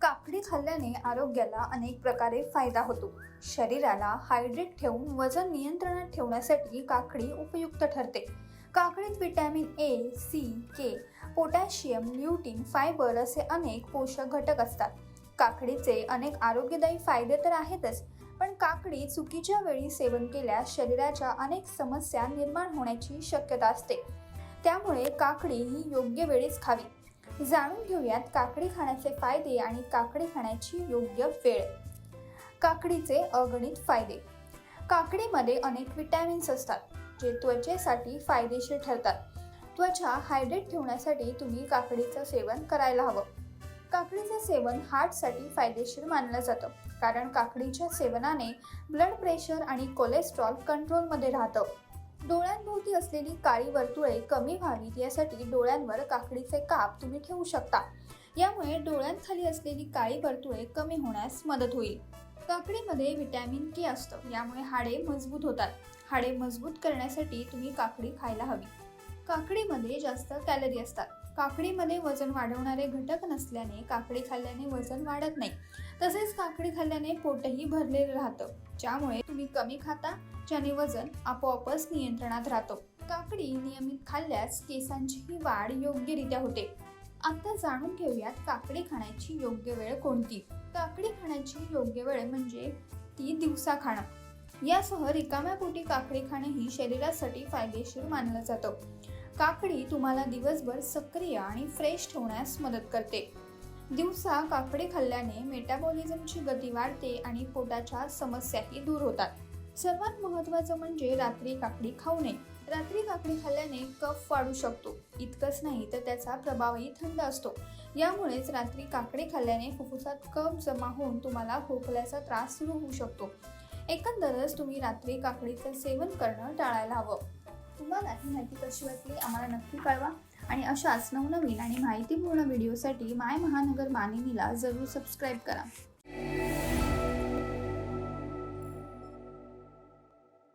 काकडी खाल्ल्याने आरोग्याला अनेक प्रकारे फायदा होतो. शरीराला हायड्रेट ठेवून वजन नियंत्रणात ठेवण्यासाठी काकडी उपयुक्त ठरते. काकडीत vitamin A C K potassium lutein fibre असे अनेक पोषक घटक असतात. काकडीचे अनेक आरोग्यदायी फायदे तर आहेतच पण काकडी चुकीच्या वेळी सेवन केल्यास शरीराच्या अनेक समस्या निर्माण होण्याची शक्यता असते. त्यामुळे काकडी ही योग्य वेळीच खावी. जाणून घेऊयात काकडी खाण्याचे फायदे आणि काकडी खाण्याची योग्य वेळ. काकडीचे अगणित फायदे. काकडीमध्ये अनेक विटॅमिन्स असतात जे त्वचेसाठी फायदेशीर ठरतात. त्वचा हायड्रेट ठेवण्यासाठी तुम्ही काकडीचं सेवन करायला हवं. काकडीचं सेवन हार्टसाठी फायदेशीर मानलं जातं कारण काकडीच्या सेवनाने ब्लड प्रेशर आणि कोलेस्ट्रॉल कंट्रोलमध्ये राहतं. डोळ्यांभोवती असलेली काळी वर्तुळे कमी व्हावीत यासाठी डोळ्यांवर काकडीचे काप तुम्ही ठेवू शकता. यामुळे डोळ्यांखाली असलेली काळी वर्तुळे कमी होण्यास मदत होईल. काकडीमध्ये व्हिटॅमिन के असतं. यामुळे हाडे मजबूत होतात. हाडे मजबूत करण्यासाठी तुम्ही काकडी खायला हवी. काकडीमध्ये जास्त कॅलरी असतात. काकडीमध्ये वजन वाढवणारे घटक नसल्याने काकडी खाल्ल्याने वजन वाढत नाही. तसेच काकडी खाल्ल्याने पोटही भरलेलं राहतं. ज्यामुळे तुम्ही कमी खाता ज्याने वजन आपोआपच नियंत्रणात राहतो. काकडी नियमित खाल्ल्यास केसांचीही वाढ योग्यरित्या होते. आता जाणून घेऊयात काकडी खाण्याची योग्य वेळ कोणती? काकडी खाण्याची योग्य वेळ म्हणजे ती दिवसा खाणं. यासह रिकाम्या पोटी काकडी खाणं ही शरीरासाठी फायदेशीर मानलं जातं. काकडी तुम्हाला दिवसभर सक्रिय आणि फ्रेश ठेवण्यास मदत करते. दिवसा काकडी खाल्ल्याने मेटाबॉलिझमची गती वाढते आणि पोटाच्या समस्याही दूर होतात. सर्वात महत्त्वाचं म्हणजे रात्री काकडी खाऊ नये. रात्री काकडी खाल्ल्याने कफ वाढू शकतो. इतकंच नाही तर त्याचा प्रभावही थंड असतो. यामुळेच रात्री काकडी खाल्ल्याने फुफ्फुसात कफ जमा होऊन तुम्हाला खोकल्याचा त्रास सुरू होऊ शकतो. एकंदरच तुम्ही रात्री काकडीचं सेवन करणं टाळायला हवं. तुम्हाला ही माहिती कशी वाटली आम्हाला नक्की कळवा. आणि अशाच नवनवीन आणि माहितीपूर्ण व्हिडिओसाठी माय महानगर मानिनीला जरूर सबस्क्राईब करा.